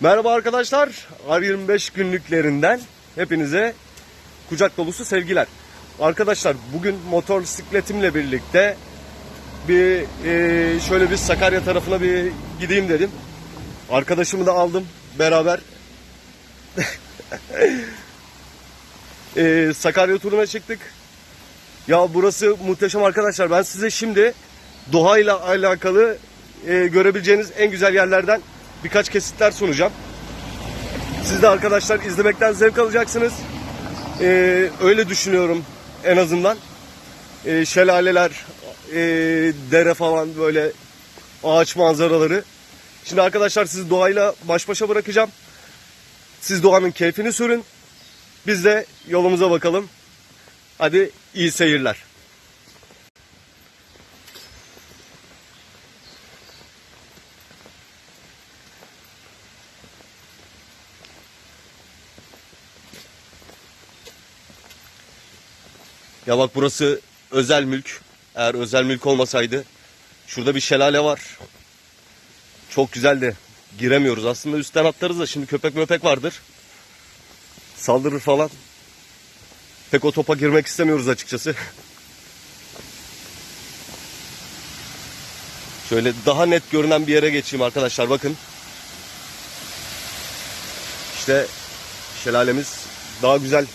Merhaba arkadaşlar. R25 günlüklerinden hepinize kucak dolusu sevgiler. Arkadaşlar bugün motor bisikletimle birlikte bir e, şöyle bir Sakarya tarafına bir gideyim dedim. Arkadaşımı da aldım beraber. e, Sakarya turuna çıktık. Ya burası muhteşem arkadaşlar. Ben size şimdi Doğa ile alakalı e, görebileceğiniz en güzel yerlerden birkaç kesitler sunacağım. Siz de arkadaşlar izlemekten zevk alacaksınız. E, öyle düşünüyorum en azından. E, şelaleler, e, dere falan böyle ağaç manzaraları. Şimdi arkadaşlar sizi doğayla baş başa bırakacağım. Siz doğanın keyfini sürün. Biz de yolumuza bakalım. Hadi iyi seyirler. Ya bak burası özel mülk. Eğer özel mülk olmasaydı şurada bir şelale var. Çok güzel de giremiyoruz. Aslında üstten atlarız da şimdi köpek möpek vardır. Saldırır falan. Pek o topa girmek istemiyoruz açıkçası. Şöyle daha net görünen bir yere geçeyim arkadaşlar bakın. İşte şelalemiz daha güzel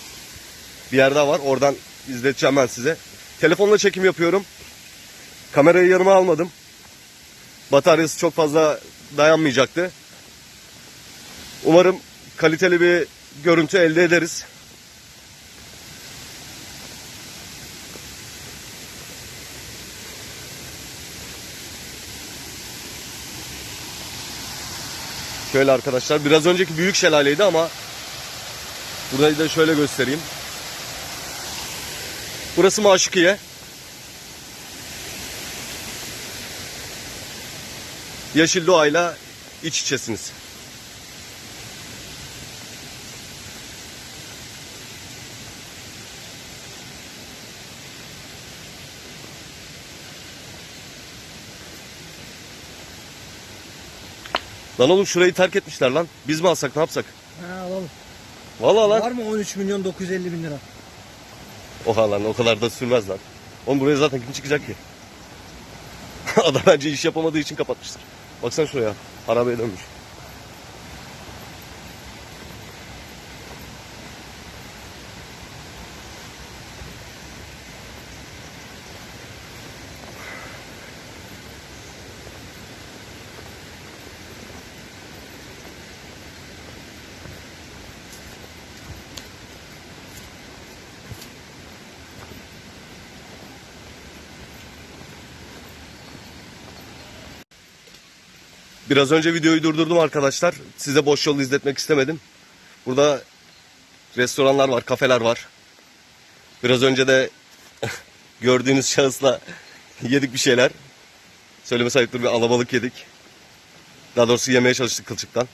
bir yerde var. Oradan izleteceğim ben size. Telefonla çekim yapıyorum. Kamerayı yanıma almadım. Bataryası çok fazla dayanmayacaktı. Umarım kaliteli bir görüntü elde ederiz. Şöyle arkadaşlar biraz önceki büyük şelaleydi ama burayı da şöyle göstereyim. Burası Maşukiye. Yeşil doğayla iç içesiniz. Lan oğlum şurayı terk etmişler lan. Biz mi alsak ne yapsak? Ha alalım. Vallahi lan. Var mı 13 milyon 950 bin lira? Oha lan o kadar da sürmez lan. Oğlum buraya zaten kim çıkacak ki? Adam bence iş yapamadığı için kapatmıştır. Baksana şuraya. Harabeye dönmüş. Biraz önce videoyu durdurdum arkadaşlar. Size boş yolu izletmek istemedim. Burada restoranlar var, kafeler var. Biraz önce de gördüğünüz şahısla yedik bir şeyler. Söyleme sayıptır bir alabalık yedik. Daha doğrusu yemeye çalıştık kılçıktan.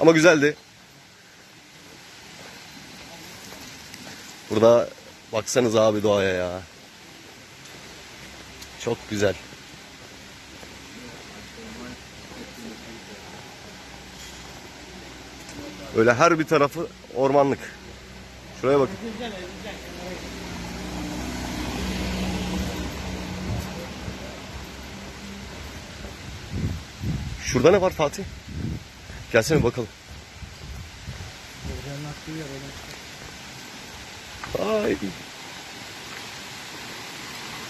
Ama güzeldi. Burada baksanız abi doğaya ya. Çok güzel. Öyle her bir tarafı ormanlık. Şuraya bakın. Şurada ne var Fatih? Gelsene bakalım. Ay.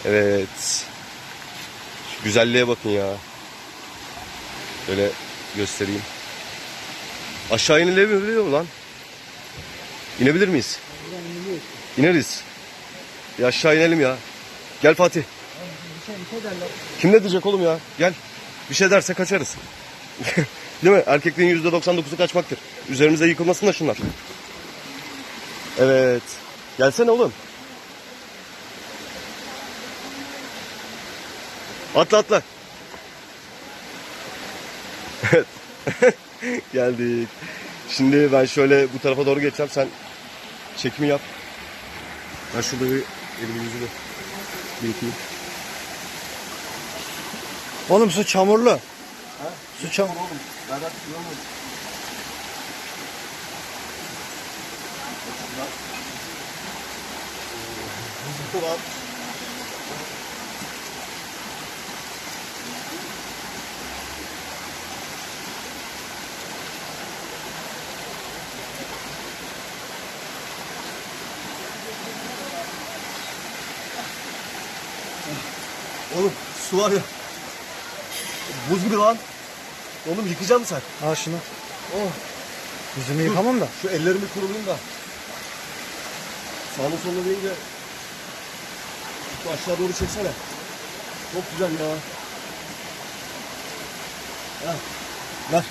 Evet. Şu güzelliğe bakın ya. Şöyle göstereyim. Aşağı inilebiliyor mu lan? İnebilir miyiz? İneriz. Bir aşağı inelim ya. Gel Fatih. Kim ne diyecek oğlum ya? Gel. Bir şey derse kaçarız. Değil mi? Erkekliğin %99'u kaçmaktır. Üzerimize yıkılmasın da şunlar. Evet. Gelsene oğlum. Atla atla. Evet. Geldik. Şimdi ben şöyle bu tarafa doğru geçeceğim. Sen çekimi yap. Ben şurada bir elimi yüzümü bir yıkayayım. Oğlum su çamurlu. Su çam. oğlum. Berat yolun. Buzlu Oğlum su var ya. Buz gibi lan. Oğlum yıkayacak mısın sen? Al şunu. Oh. Yüzümü yıkamam da. Şu ellerimi kurulayım da. Sağını solunu deyince şu aşağı doğru çeksene. Çok güzel ya. Ha. Ver.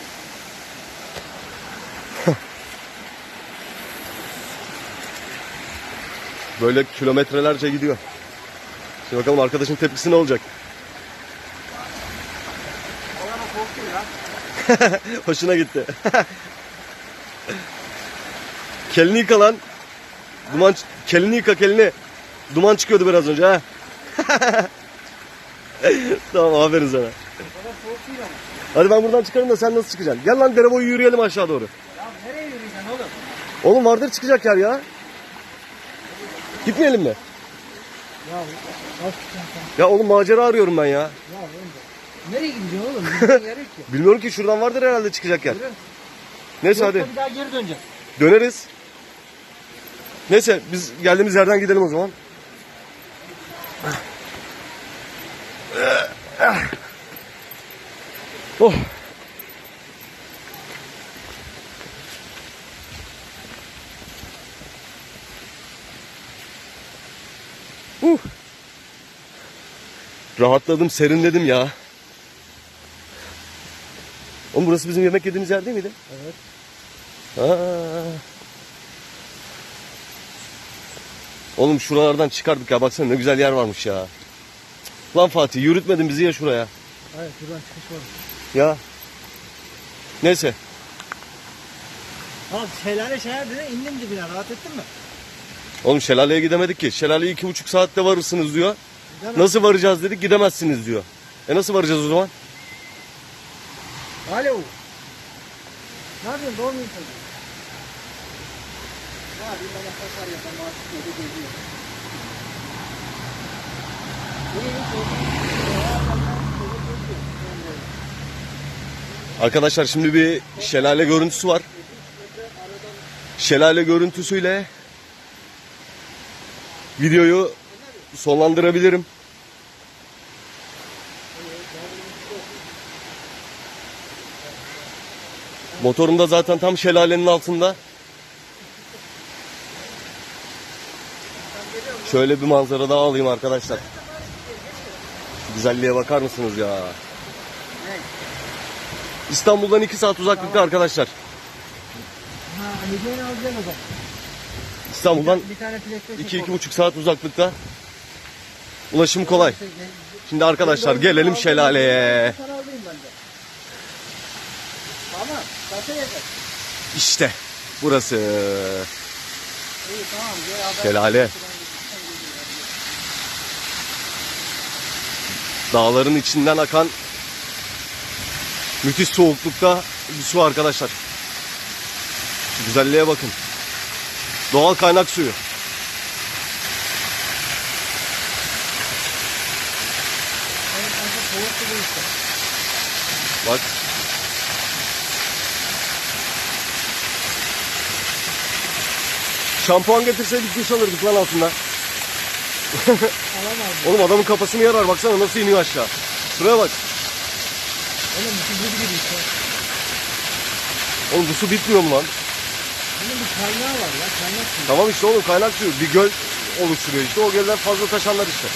Böyle kilometrelerce gidiyor. Şimdi bakalım arkadaşın tepkisi ne olacak? Hoşuna gitti. kelini yıka lan. Duman, kelini yıka kelini. Duman çıkıyordu biraz önce ha. tamam aferin sana. Hadi ben buradan çıkarım da sen nasıl çıkacaksın? Gel lan dere boyu yürüyelim aşağı doğru. Ya nereye yürüyeceksin oğlum? Oğlum vardır çıkacak yer ya. Gitmeyelim mi? Ya oğlum macera arıyorum ben ya. Ya oğlum. Nereye gideceksin oğlum? Yok ki. Bilmiyorum ki şuradan vardır herhalde çıkacak yer. Yürü. Neyse Yoksa hadi bir daha geri döneceksin. döneriz. Neyse biz geldiğimiz yerden gidelim o zaman. Oh. Rahatladım, serinledim ya. Oğlum burası bizim yemek yediğimiz yer değil miydi? Evet. Ha. Oğlum şuralardan çıkardık ya baksana ne güzel yer varmış ya. Lan Fatih yürütmedin bizi ya şuraya. Hayır şuradan çıkış var. Ya. Neyse. Abi şelale şelale dedi indim dibine rahat ettin mi? Oğlum şelaleye gidemedik ki. Şelaleye iki buçuk saatte varırsınız diyor. Nasıl varacağız dedik gidemezsiniz diyor. E nasıl varacağız o zaman? Alo. Ne yapıyorsun doğru muyum çocuğum? Yapayım bana kasar yapalım artık yedi geziyor. İyi Arkadaşlar şimdi bir şelale görüntüsü var. Şelale görüntüsüyle videoyu sonlandırabilirim. Motorum da zaten tam şelalenin altında. Şöyle bir manzara daha alayım arkadaşlar. Şu güzelliğe bakar mısınız ya? İstanbul'dan 2 saat uzaklıkta arkadaşlar. İstanbul'dan Bir tane PlayStation 2-2,5 saat uzaklıkta. Ulaşım kolay. Şimdi arkadaşlar gelelim şelaleye. İşte burası. Şelale. Dağların içinden akan müthiş soğuklukta bir su arkadaşlar. Şu güzelliğe bakın. Doğal kaynak suyu. Benim kanka soğuk su bu işte. Bak. Şampuan getirseydik duş alırdık lan altında. Oğlum adamın kafasını yarar baksana nasıl iniyor aşağı. Şuraya bak. Oğlum bu gibi gibi işte. Oğlum bu su bitmiyor mu lan? Bunun bir kaynağı var ya. Kaynak suyu. Tamam işte oğlum kaynak suyu. Bir göl oluşturuyor işte. O gölden fazla taşanlar işte.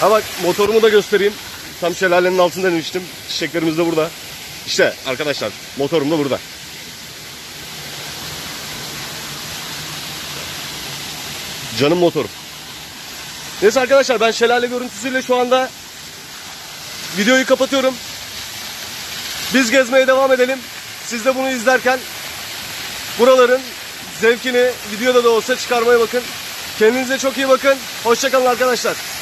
Ha bak motorumu da göstereyim. Tam şelalenin altından inmiştim. Çiçeklerimiz de burada. İşte arkadaşlar motorum da burada. Canım motorum. Neyse arkadaşlar ben şelale görüntüsüyle şu anda videoyu kapatıyorum. Biz gezmeye devam edelim. Siz de bunu izlerken buraların zevkini videoda da olsa çıkarmaya bakın. Kendinize çok iyi bakın. Hoşçakalın arkadaşlar.